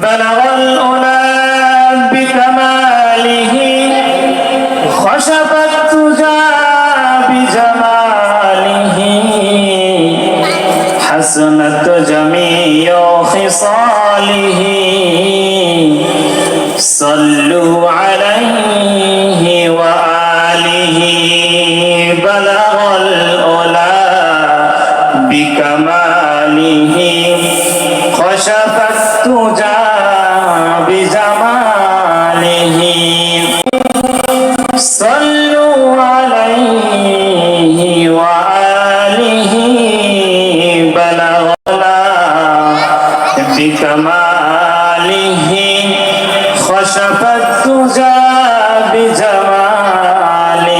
بلغ الأولى بكماله خشف التجى بجماله حسنت جميع خصاله صلوا عليه وآله بلغ الأولى بكماله خشف التجى بكماله خشف التجى بجماله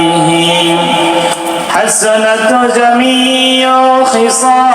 حسنت جميع خصاله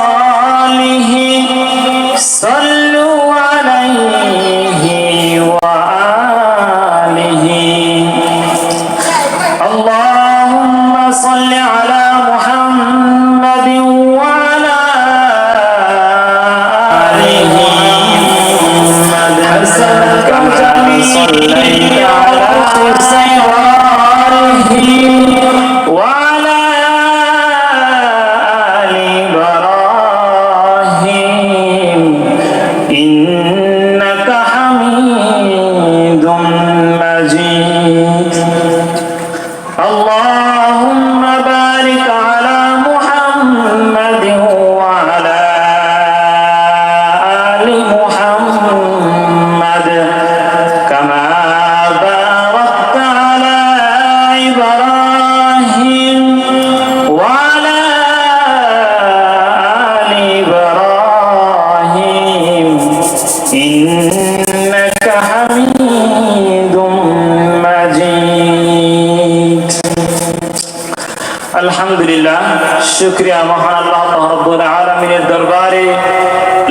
শুক্রিয়া মহান আল্লাহ রব্বুল আলমিনের দরবারে।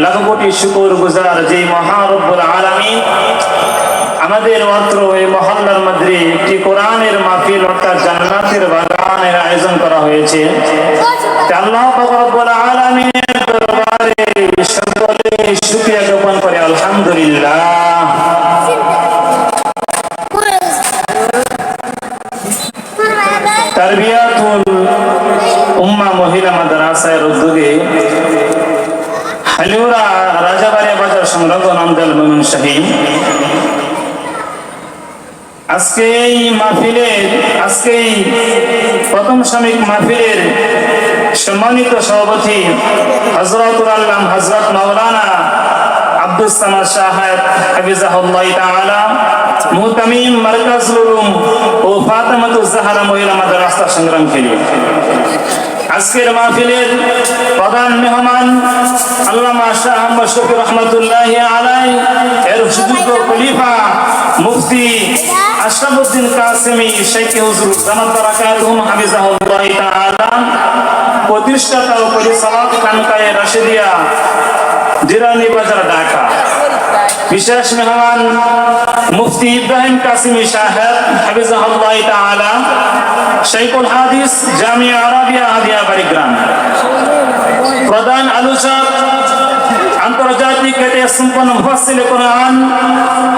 লাখ কোটি শুকুর গুজার যে মহান রব্বুল আলমিন। আমাদের মাত্র এই মহল্লার মধ্যে একটি কোরআনের মাহফিল অর্থাৎ জান্নাতের বাগানের আয়োজন করা হয়েছে। আল্লাহ রব্বুল আলমিনের দরবারে সকলে শুক্রিয়া জ্ঞাপন করে, আলহামদুলিল্লাহ। মাদ্রাসার উদ্যোগে হালিউরা রাজাবাড়িয়া বাজার সংলগ্ন আমদাল মোমিন শাহী আজকে এই মাহফিলের, আজকে এই প্রথম শ্রমিক মাহফিলের সম্মানিত সভাপতি হজরতুল আল্লাম হজরত মাওলানা আব্দুল সামাদ সাহেব হাফিজাহুল্লাহ তাআলা, মুহতামিম মার্কাজুল ও ফাতেমাতুজ জাহরা মহিলা মাদ্রাসা সংগ্রাম খেলি আজকের মাহফিলের প্রধান মেহমান আল্লামা শাহ আহমদ শফি রহমতুল্লাহ আলাই এর সুযোগ্য খলিফা মুফতি আশরাফুদ্দিন কাসেমি, শেখ হুজুর জামাত বারাকাতুহুম হাফিজাহুল্লাহ তাআলা, প্রতিষ্ঠাতা ও পরিচালক খানকায়ে রাশিদিয়া জিরানি বাজার, ঢাকা। বিশেষ মেহমান মুফতি ইব্রাহিম কাসিমি সাহেব, হাফিজাহুল্লাহ তাআলা, শাইখুল হাদিস জামিয়া আরাবিয়া হাদিয়া বাড়িগ্রাম প্রধান আলোচক, আন্তর্জাতিক খ্যাতি সম্পন্ন মুফাসসিল কোরআন,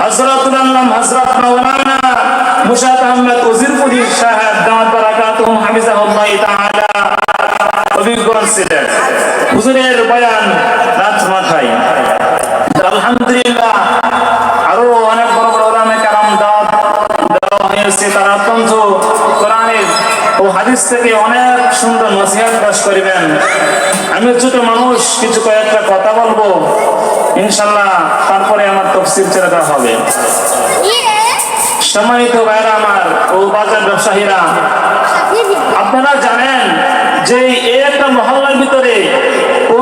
হযরতুল আল্লাম হযরত মাওলানা মুশাত আহমদ উজিরপুরি সাহেব, দামাত বারাকাতুহুম হাফিজাহুল্লাহ তাআলা, অভিজ্ঞ ছিলেন। হুজুরের বয়ান রাত মাথায় আলহামদুলিল্লাহ আরও অনেক বড় বড় ওলামে কারাম দাওয়াত দেওয়া হয়েছে তারা অত্যন্ত কোরআনের ও হাদিস থেকে অনেক সুন্দর নসিহাত পেশ করিবেন। আমি ছোট মানুষ, কিছু কয়েকটা কথা বলব। ইনশাল্লাহ তারপরে আমার তফসিল ছেড়ে দেওয়া হবে। সম্মানিত ভাইরা আমার ও বাজার ব্যবসায়ীরা, আপনারা জানেন যে একটা মহল্লার ভিতরে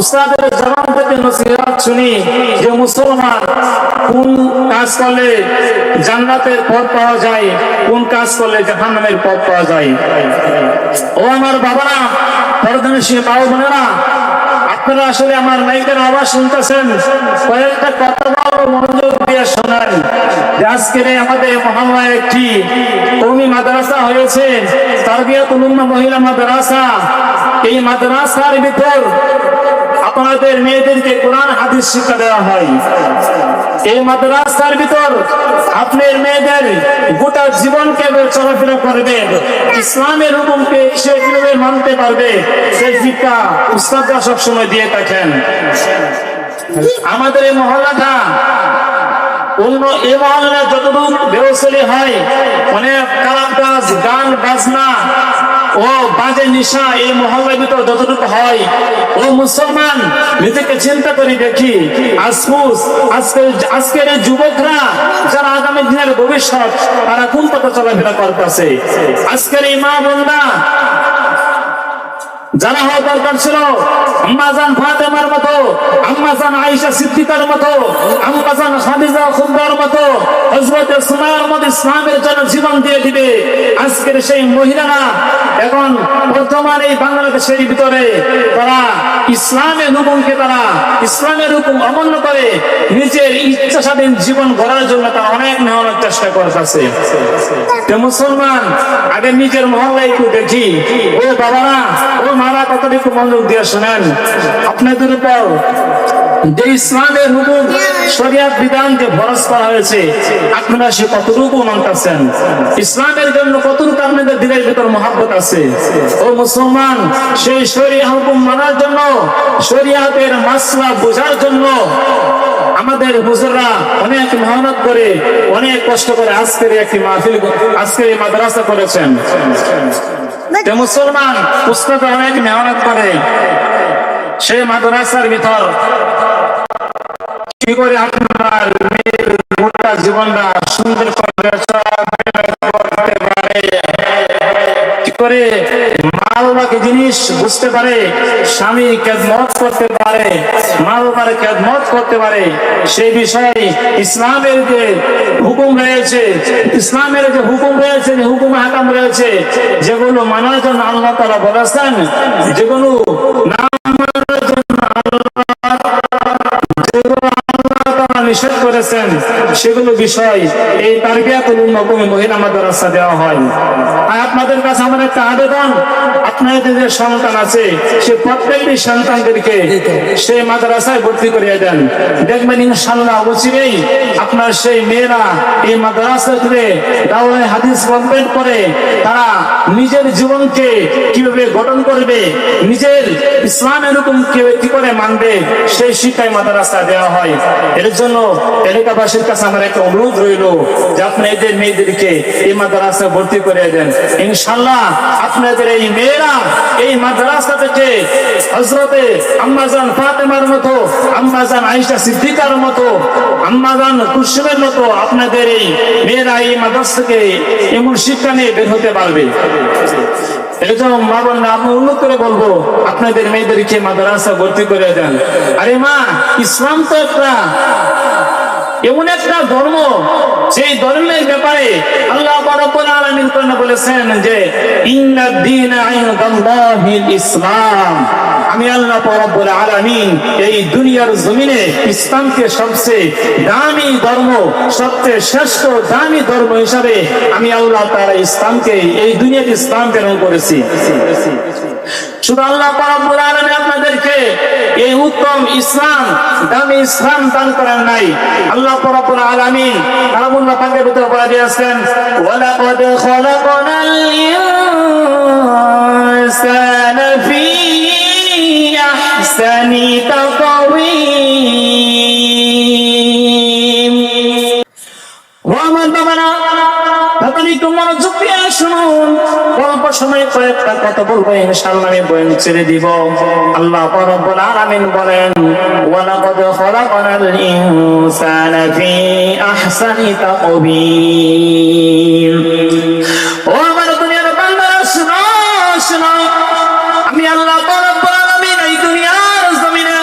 উস্তাদের জবান থেকে নসিহত শুনি যে মুসলমান কোন কাজ করলে জান্নাতের পথ পাওয়া যায়, কোন কাজ করলে জাহান্নামের পথ পাওয়া যায়। ও আমার বাবারা পরদনশী বাবু বোনেরা আপনারা আসলে আমার মাইকের আওয়াজ শুনতেছেন? কয়েকটা কথা বলব মনোযোগ দিয়ে শোনান। আজকের আমাদের মহামায় একটি কৌমি মাদ্রাসা হয়েছে, তারবিয়াতুল উম্মা মহিলা মাদ্রাসা। এই মাদ্রাসার ভিতর আপনাদের মেয়েদেরকে কোরআন, হাদিস শিক্ষা দেওয়া হয়। এই মাদ্রাসার ভিতর আপনার মেয়েদের গোটা জীবনকে চলাফেরা করবে ইসলামের হুকুমকে সে কীভাবে মানতে পারবে, সেই শিক্ষা উস্তাদরা সবসময় দিয়ে থাকেন। আমাদের এই মহল্লাটা, অন্য এই মহল্লা যতটুকু ব্যবসায়ী হয়, অনেক কালাম কাজ গান, বাজনা ও বাজে নিশা এই মহল্লার ভিতর যতটুকু হয়। ও মুসলমান, নিজেকে চিন্তা করে দেখি। আজকুস, আজকের আজকের এই যুবকরা, যারা আগামী দিনের ভবিষ্যৎ, তারা কোন পথে চলাফেরা করতেছে? আজকের এই মা বোনরা জানা হওয়া দরকার ছিল আম্মাজান ফাতেমার মতো আম্মাজান আয়েশা সিদ্দিকার মতো আম্মাজান খাদিজা খুবরার মতো, হযরত সুমাইয়ার মতো ইসলামের জন্য জীবন দিয়ে দিবে। আজকের সেই মহিলারা এখন বর্তমান এই বাংলাদেশের ভিতরে তারা ইসলামের হুকুমকে তারা ইসলামের হুকুম অমান্য করে নিজের ইচ্ছা স্বাধীন জীবন গড়ার জন্য তারা অনেক মেহনত চেষ্টা করতেছে মুসলমান, আগে নিজের মহল্লায় একটু দেখি। ও বাবারা, ও মারা কতটুকু মনোযোগ দিয়ে শোনেন? আপনাদের উপর যে ইসলামের হুকুম, শরিয়াত বিধান যে ভরস করা হয়েছে, আপনারা সে কতটুকু মানতেছেন? ইসলামের জন্য কতটুকু আপনাদের দিলের ভিতর মহাব্বত আছে? ও মুসলমান, সেই শরিয়া হুকুম মানার জন্য, শরিয়াতের মাসলা বোঝার জন্য আমাদের হুজুররা অনেক মেহনত করে, অনেক কষ্ট করে আজকের একটি মাহফিল, আজকের মাদ্রাসা করেছেন। মুসলমান পুস্তকে অনেক মেহনত করে। সে মাদ্রাসার ভিতর কি করে আপনার মেয়ের গোটা জীবনটা সুন্দর করে কি করে জিনিস বুঝতে পারে, স্বামী করতে পারে মা বাবার করতে পারে। সেই বিষয়ে ইসলামের যে হুকুম রয়েছে, ইসলামের যে হুকুম রয়েছে, যে হুকুম হাকাম রয়েছে, যেগুলো মানার জন্য আল্লাহ তারা বলেছেন, যেগুলো নিষেধ করেছেন, সেগুলো বিষয় এই তারবিয়াতুল মহিলা মাদ্রাসা দেওয়া হয়। আর আপনাদের কাছে আমার একটা আবেদন, আপনাদের যে সন্তান আছে, সে প্রত্যেকটি সন্তানদেরকে মাদ্রাসায় ভর্তি দেন। দেখবেন ইনশাল্লাহ অচিরেই আপনার সেই মেয়েরা এই দাওয়ায় হাদিস করে, তারা নিজের জীবনকে কীভাবে গঠন করবে, নিজের ইসলামের এরকম কি করে মানবে, সেই শিক্ষায় মাদ্রাসা দেওয়া হয়। এর জন্য এলাকাবাসীর কাছে আমার একটা অনুরোধ রইল যে আপনি এদের মেয়েদেরকে এই মাদ্রাসা ভর্তি করে দেন। ইনশাল্লাহ আপনাদের এই মেয়েরা এই মাদ্রাসা থেকে হজরতে আম্মাজান ফাতেমার মতো, আম্মাজান আয়েশা সিদ্দিকার মতো, আম্মাজান কুসুমের মতো আপনাদের এই মেয়েরা এই মাদ্রাসা থেকে এমন শিক্ষা নিয়ে বের হতে পারবে। আপনাদের মেয়েদেরকে মাদ্রাসা ভর্তি করে দেন। আরে মা, ইসলাম তো একটা এমন একটা ধর্ম সেই ধর্মের ব্যাপারে আল্লাহ বলেছেন যে ইসলাম। আমি আল্লাহ রাব্বুল আলামিন এই দুনিয়ার জমিনে ইসলামকে সবচেয়ে দামি ধর্ম, সবচেয়ে শ্রেষ্ঠ দামি ধর্ম হিসাবে আমি আল্লাহ তাআলা ইসলামকে এই দুনিয়ার ইসলাম প্রেরণ করেছি। আল্লাহ আপনাদেরকে এই উত্তম ইসলাম, দামি ইসলাম দান করেন নাই। আল্লাহ কয়েকটা কত বলব ইনশাল্লাহ আমি বয়ান ছেড়ে দিব। আল্লাহ রাব্বুল আলামিন বলেন, ওয়ালাকাদ খলাকনাল ইনসানা ফি আহসানি তাকবীর ও আমার দুনিয়ার বান্দারা, শুনো শুনো। আমি আল্লাহ রাব্বুল আলামিন এই দুনিয়ার জমিনে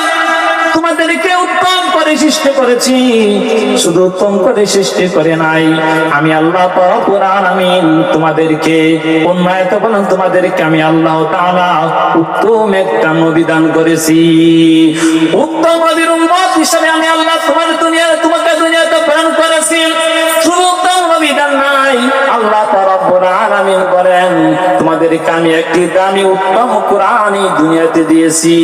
তোমাদেরকে উত্তম করে সৃষ্টি করেছি। শুধু উত্তম করে সৃষ্টি করে নাই। আমি আল্লাহ তোমাদেরকে, অন্যায় তো বলেন তোমাদেরকে আমি আল্লাহ উত্তম একটা নবিধান করেছি। উত্তম আমি আল্লাহ তোমার দুনিয়া, তোমাকে দুনিয়াতে করেছি। উত্তম দুনিয়াতে দিয়েছি।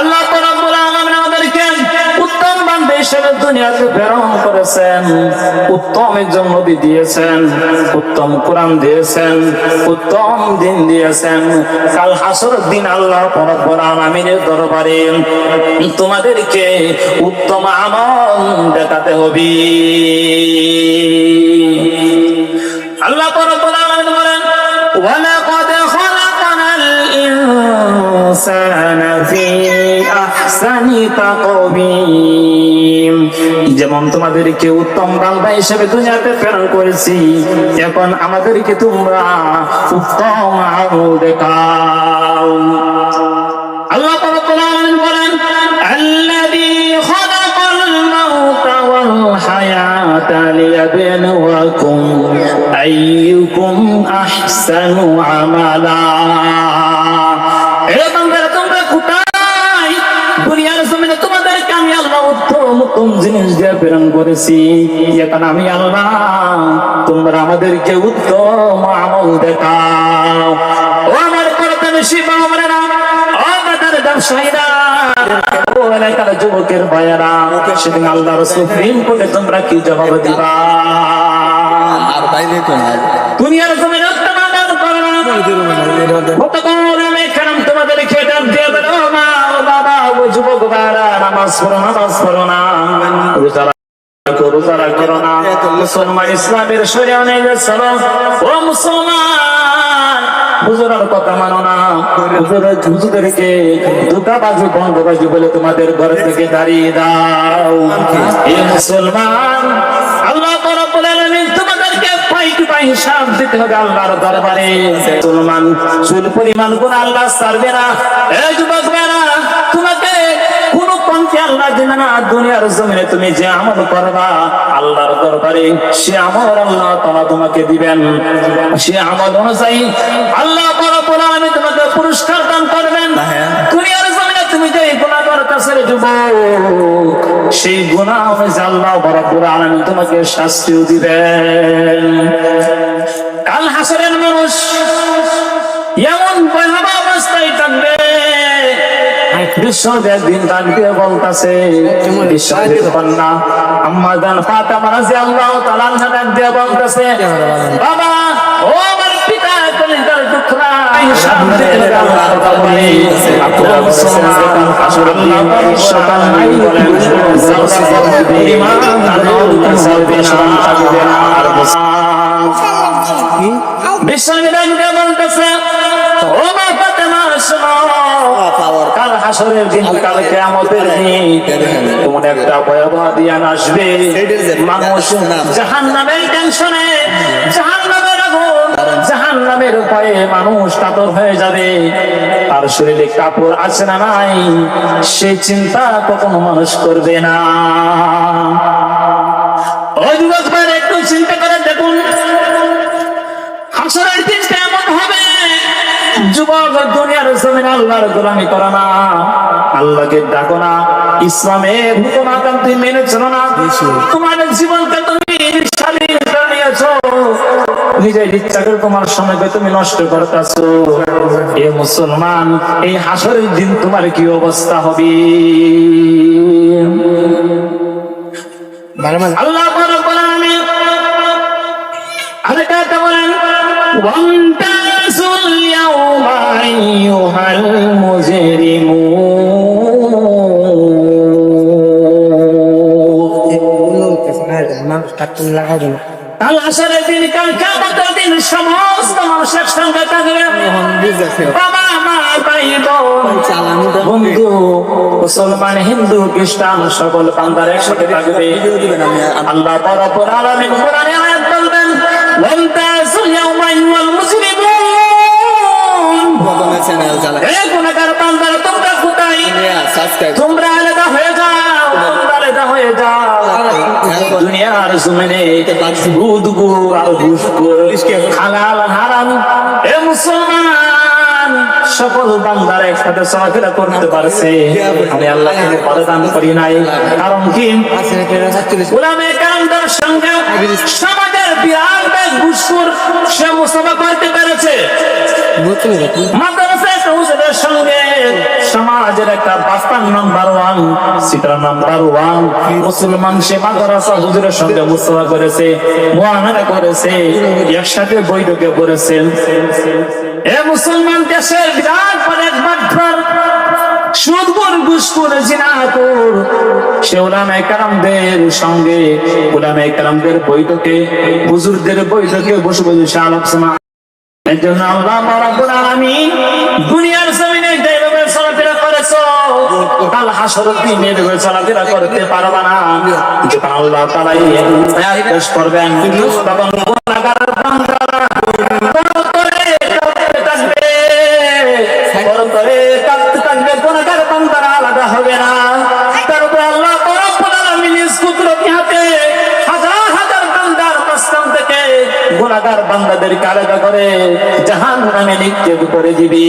আল্লাহ রব্বুল আলামিন আমাদেরকে উত্তম বান্ধব হিসেবে দুনিয়াতে প্রেরণ করেছেন। উত্তম একজন নবী দিয়েছেন, উত্তম কোরআন দিয়েছেন, উত্তম দিন দিয়েছেন। কাল হাসর দিন আল্লাহ রব্বুল আলামিনের দরবারে তোমাদেরকে উত্তম আমল দেখাতে হবে। আল্লাহ আলামিন বলেন যেমন তোমাদেরকে উত্তম হিসেবে দুনিয়াতে প্রেরণ করেছি, এখন আমাদেরকে তোমরা উত্তম দেখাও। আল্লাহ বলেন, আল্লাযী খালাকাল আমালা। জিনিস দিয়ে প্রেরণ করেছি। এখন আমি আল্লাহ তোমরা আমাদেরকে উত্তম আমল দেখাও। ও আমার করতে বেশি বাবা ও দাদার ব্যবসায়ীরা যুবকের ভাইয়ারা সেদিন আল্লাহর সুপ্রিম কোর্টে তোমরা কি জবাব দিবা? আর বাইরে তো দুনিয়ার জমিনে করো না কতক্ষণ আমি এখানে তোমাদের খেতাব দিয়ে বলো মা ও বাবা ও যুবক ভাইরা মানো বলে তোমাদের ঘর থেকে দাঁড়িয়ে দাও মুসলমান আল্লাহ তোমাদেরকে হিসাব দিতে হবে আল্লাহর দরবারে মুসলমান চুল পরিমাণ কোন আল্লাহ ছাড়বে না তোমাকে পন্থে আল্লাহ দিবে না, দুনিয়ার জমিনে তুমি যে আমল করবা, আল্লাহর দরবারে সে আমল আল্লাহ তাআলা তোমাকে দিবেন। সে আমল অনুযায়ী আল্লাহ আলামিন তোমাকে পুরস্কার দান করবেন। দুনিয়ার জমিনে তুমি যে গুনাহগার কাছে যুবক, সেই গুনাহ অনুযায়ী আল্লাহ রাব্বুল আলামিন তোমাকে শাস্তিও দিবেন। কাল হাসরের মানুষ বিশ্ব একদিন ডাক দিয়ে বলতাছে বিশ্বের কন্যা আম্মা জান ফাতেমা রাদিয়াল্লাহু তাআলা ডাক দিয়ে বলতাছে বাবা ও আমার পিতা কলিজার টুকরা বিশ্ববিদ্যালয় বলতেছে ও মা ফাতেমা শোনো হাসরের দিন কাল কিয়ামতের দিন। এমন একটা ভয়াবহ দিয়ান আসবে। মানুষ জাহান্নামের টেনশনে জাহান্নামের আগুন জাহান্নামের ভয়ে মানুষ কাতর হয়ে যাবে। তার শরীরে কাপড় আছে না নাই? সে চিন্তা কখনো মানুষ করবে না। ওই যুবক একটু চিন্তা করে দেখুন। হাসরের দিন যুবক দুনিয়ার জমিন আল্লাহর গোলামি করো না। আল্লাহকে ডাকো না। ইসলামের হুকুম আকাম তুমি মেনে চলো না। তোমার জীবনকে তুমি নিজের ইচ্ছা করে তোমার সময়কে তুমি নষ্ট করতেছো। এ মুসলমান এই হাসরের দিন তোমার কি অবস্থা হবে? আল্লাহ আরেকটা বলেন সমস্ত মুসলমান হিন্দু খ্রিস্টান সকল বান্দার একসাথে থাকবে আল্লাহ আলামিন কোরআনে তোমরা কোথায়? সাবস্ক্রাইব তোমরা আলাদা হয়ে যাও আলাদা হয়ে যাও। দুনিয়ার জমিনে সুদ গুর আর ঘুষ হালাল হারাম। এ মুসলমান সকল বান্দার একসাথে চলাফেরা করতে পারছে। আমি আল্লাহকে পরদান করি নাই। কারণ কি? গোলামে কামদার সঙ্গে সমাজের বিরাট এক ঘুষখোর সে মুস্তফা করতে পেরেছে। মাদ্রাসা একটা সঙ্গে সমাজের একটা বাস্তান নাম্বার ওয়ান, সিটার নাম্বার ওয়ান। মুসলমান সে মাদ্রাসা হুজুরের সঙ্গে মুস্তফা করেছে মোয়ামেলা করেছে, একসাথে বৈঠকে করেছেন এ মুসলমান দেশের বিরাট এক বাটফার বৈঠকে, হুজুরদের বৈঠকে বসে বসে আলোচনা দুনিয়ার জমিনে যেভাবে চলাফেরা করেছ কাল হাসরের দিনে চলাফেরা করতে পারবা না। আল্লাহ করবেন করে হাজার হাজার বান্দার থেকে গুনাহগার বান্দাদেরকে আলাদা করে জাহান নামে নিক্ষেপ করে দিবি।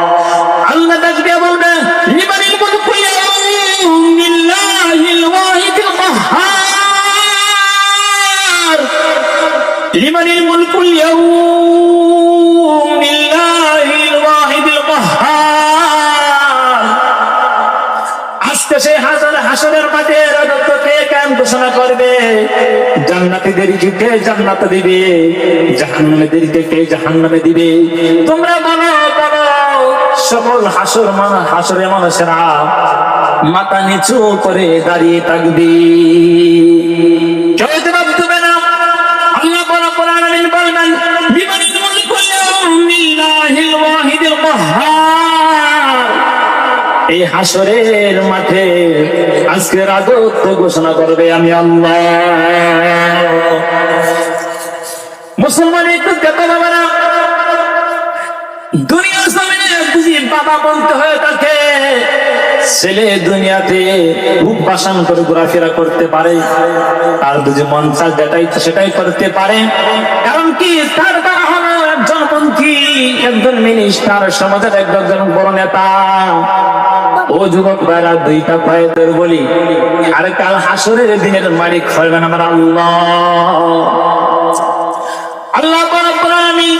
জান্নাতীদেরকে কে জান্নাত দিবে জাহান্নামীদেরকে কে জাহান্নামে দিবে। তোমরা বলো বলো সকল হাসর মান হাসরে মানুষেরা মাথা নিচু করে দাঁড়িয়ে থাকবি। হাসরের মাঠে আজকে রাজত্ব ঘোষণা করবে আমি আল্লাহ। মুসলমান একটু বাবা না। বাবা ছেলে দুনিয়াতে করে ঘোরাফেরা করতে পারে, আর যদি মন যেটাই সেটাই করতে পারে। কারণ কি তার হলো একজন একজন মিনিস্টার, সমাজের একজন বড় নেতা। ও যুবক ভাইরা, দুইটা পায়ে বলি, আর কাল হাসরের দিনের মালিক হইবেন আমার আল্লাহ। আল্লাহ আলামিন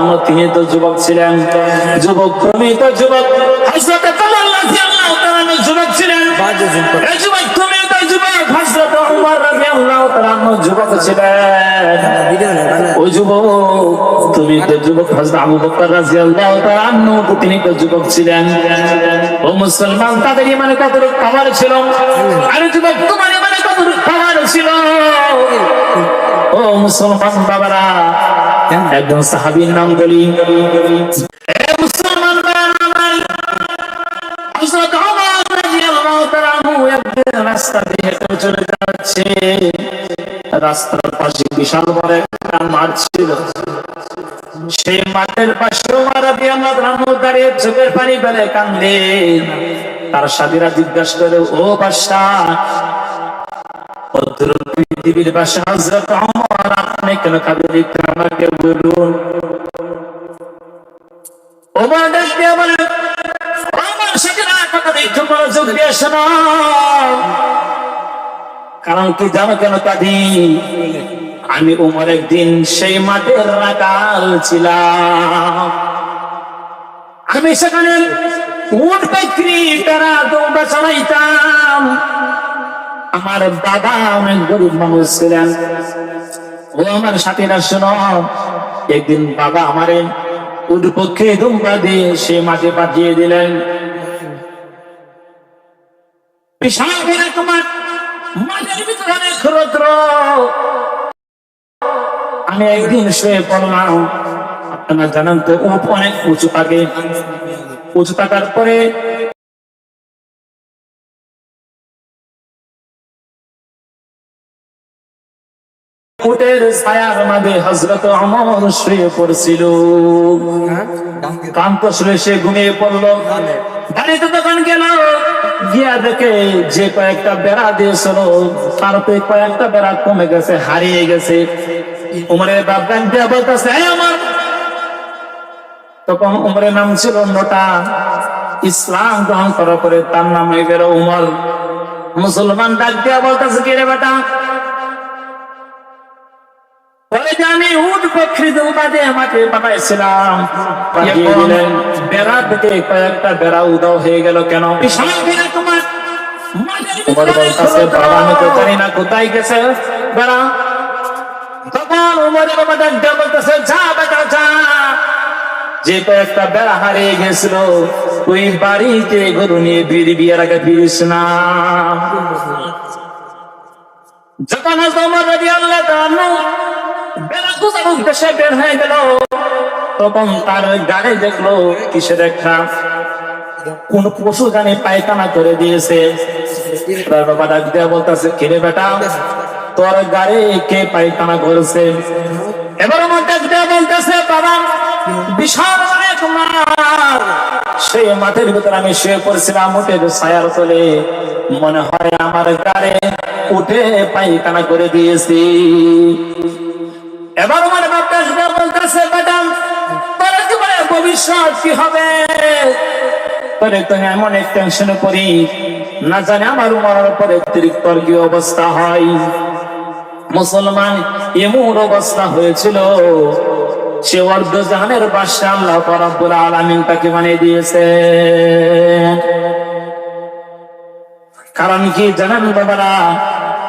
আনহু তিনি তো যুবক ছিলেন। যুবক তুমি তো যুবক। হযরত কামাল রাদিয়াল্লাহু তাআলা যুবক ছিলেন। এই যুবক তুমি তো যুবক হযরত উমর রাদিয়াল্লাহু তাআলা যুবক ছিলেন। ওই যুবক তুমি তো যুবক হযরত আবু বকর রাদিয়াল্লাহু তাআলা আনহু তিনি তো যুবক ছিলেন। ও মুসলমান তাদের ইমানে কতটুকু পাওয়ার ছিল? আরে যুবক তোমার ইমানে পাওয়ার ছিল? ও মুসলমান বাবারা একজন সাহাবীর নাম বলি। রাস্তার পাশে বিশাল বড় একটা মাঠ ছিল। সেই মাঠের দাঁড়িয়ে চোখের পানি ফেলে কান্দে তার সাথীরা জিজ্ঞাসা করে ও অদ্ভুত পৃথিবীর বাসা ওমর কেন আমাকে বলুন। ওমর কারণ কি জানো কেন আমি উমর একদিন সেই মাঠের রাকাল ছিলাম। আমি সেখানে উট বিক্রি, তারা দৌড়া চালাইতাম আমার বাবা অনেক গরিব মানুষ ছিলেন। ও আমার সাথীরা শোনো, একদিন বাবা আমারে উট পক্ষে দুম্বা দিয়ে সে মাঠে পাঠিয়ে দিলেন। আমি একদিন শুয়ে পড়লাম। আপনারা জানেন তো উপ অনেক উঁচু থাকে। উঁচু থাকার পরে ছায়ার মাঝে হজরত অমর শুয়ে পড়ছিল। কান্ত শুনে সে ঘুমিয়ে পড়ল। তখন গেল। কয়েকটা বেড়া কমে গেছে, হারিয়ে গেছে। উমরের বলতেছে তখন উমরের নাম ছিল নোটা। ইসলাম গ্রহণ করার পরে তার নাম হয়ে গেল উমর মুসলমান ডাক দিয়া বলতেছে, কে রে বেটা? যে আমি উট বকরি দুবাদে মাঠে পাঠাইছিলাম পাঠিয়ে দিলেন। বেড়া থেকে কয়েকটা বেড়া উদাও হয়ে গেল কেন? বিশাল বেড়া তোমার। তোমার বলতেছে বাবা আমি তো জানি না কোথায় গেছে। বেড়া তখন উমরের বাবা ডাক বলতেছে যা বেটা যা। যে কয়েকটা বেড়া হারিয়ে গেছিল ওই বাড়িতে গরু নিয়ে বিড়ি বিয়ের আগে ফিরিস না। যখন আল্লাহ উদ্দেশ্যে বের হয়ে গেল। তখন তার গাড়ি দেখল কোন পশু জানি পায়খানা করে দিয়েছে। বলতেছে বেটা? তোর গাড়ি কে পায়খানা করেছে? এবার আমার বলতেছে, বাবা, বিশাল সেই মাঠের ভিতরে আমি শুয়ে পড়ছিলাম, উঠে ছায়ার তলে। মনে হয় আমার গাড়ি উঠে পায়খানা করে দিয়েছি। এবার আমার বাপটা বলতেছে, ম্যাডাম ভবিষ্যৎ কি হবে? তো এমন এক টেনশনে না জানে আমার মরার পরে অতিরিক্ত কি অবস্থা হয়। মুসলমান এমন অবস্থা হয়েছিল, সে অর্ধ জাহানের বাদশা আল্লাহ তাকে বানিয়ে দিয়েছে। কারণ কি জানেন বাবারা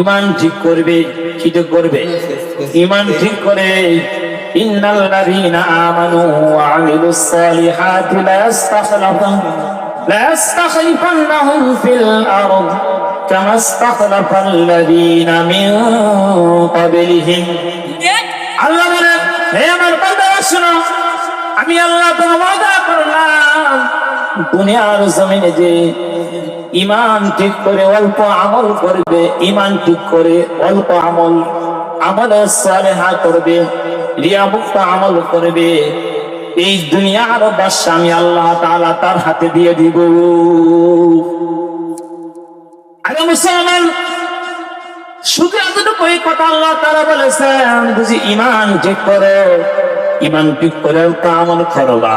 ইমান ঠিক করবে কি ঠিক করবে। ইমান ঠিক করে ইন্নাল লাযীনা আমানু ওয়া আমিলুস সালিহাতি লা ইস্তাখলাফান লা ইস্তাখলিফান্নাহুম ফিল আরদ কামা ইস্তাখলাফাল লাযীনা মিন ক্বাবলিহিম। আল্লাহ বলেন হে আমার বান্দারা শোনো আমি আল্লাহ তো ওয়াদা করলাম। দুনিয়ার জমিনে যে ইমান ঠিক করে অল্প আমল করবে, ইমান ঠিক করে অল্প আমল আমলে সালেহা করবে রিয়া মুক্ত আমল করবে। এই দুনিয়ার বাদশা আমি আল্লাহ তাআলা তার হাতে দিয়ে দিব। আরে মুসলমান, শুধু এতটুকু এই কথা আল্লাহ তারা বলেছেন, বুঝি ইমান ঠিক করে, ইমান ঠিক করে আমল করবা।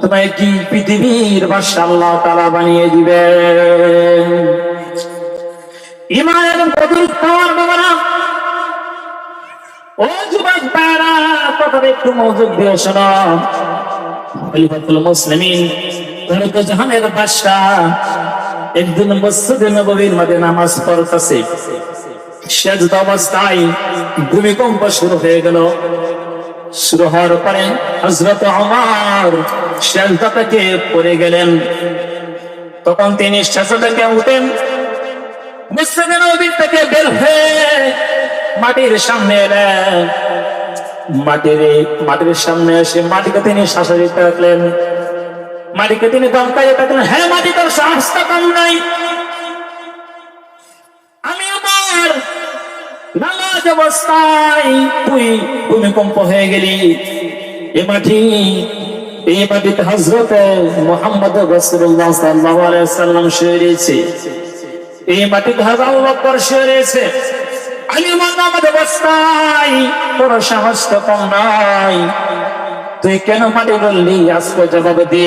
তোমায় কি পৃথিবীর আল্লাহ তাআলা বানিয়ে দিবেন ইমানের গভীর পাওয়ার বাবারা, ও যুবক কথাটা একটু দিয়ে শোনো। খলিফাতুল মুসলিমিন জাহানের একদিন মসজিদে নববীর নামাজ পড়তেছে। সেজদা অবস্থায় ভূমিকম্প শুরু হয়ে গেল। শুরু হওয়ার পরে হজরত আমার সেজদা থেকে পড়ে গেলেন। তখন তিনি সেজদা উঠেন মাটিকে তিনি শাসারি রাখলেন। মাটিকে তিনি দমকাই রাখলেন হ্যাঁ মাটি, তোর সাহসটা কম নাই আমি আমার নামাজ অবস্থায় তুই ভূমিকম্প হয়ে গেলি। এ মাটি এই মাটিতে হজরত মোহাম্মদ রসুল্লাহ সাল্লাহ শুয়ে রয়েছে। এই মাটিতে হাজার বকর শুয়ে রয়েছে। তুই কেন মাটি বললি আজকে জবাব দি।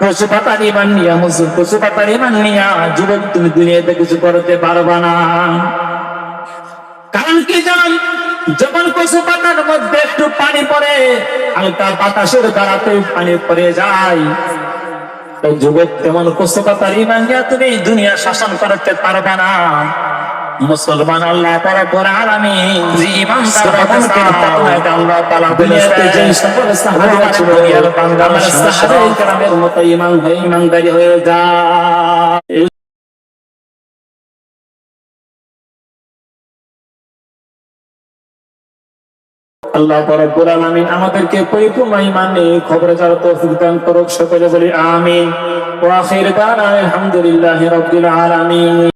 পশু পাতার ইমান নিয়া মুসুর পশু পাতার ইমান নিয়া যুবক তুমি দুনিয়াতে কিছু করতে পারবা না। কারণ কি জান? যখন কচু পাতার মধ্যে একটু পানি পড়ে হালকা বাতাসের দ্বারাতে পানি পড়ে যায় তো যুবক তেমন কুস্তকতার ইমান দিয়া তুমি এই দুনিয়া শাসন করতে পারবে না। মুসলমান আল্লাহ তারা করে আলামি ইমান আল্লাহ তাআলা দুনিয়াতে যে সকল সাহাবা ছিল দুনিয়ার মতো ইমান হয়ে ইমানদারি হয়ে যায়। আল্লাহ রব্বুল আলামিন আমাদেরকে পরিপূর্ণ ঈমান খবরে যারা তৌফিক দান করুক, সকলে বলি আমিন। ওয়া আখির দানা আলহামদুলিল্লাহি রাব্বিল আলামিন।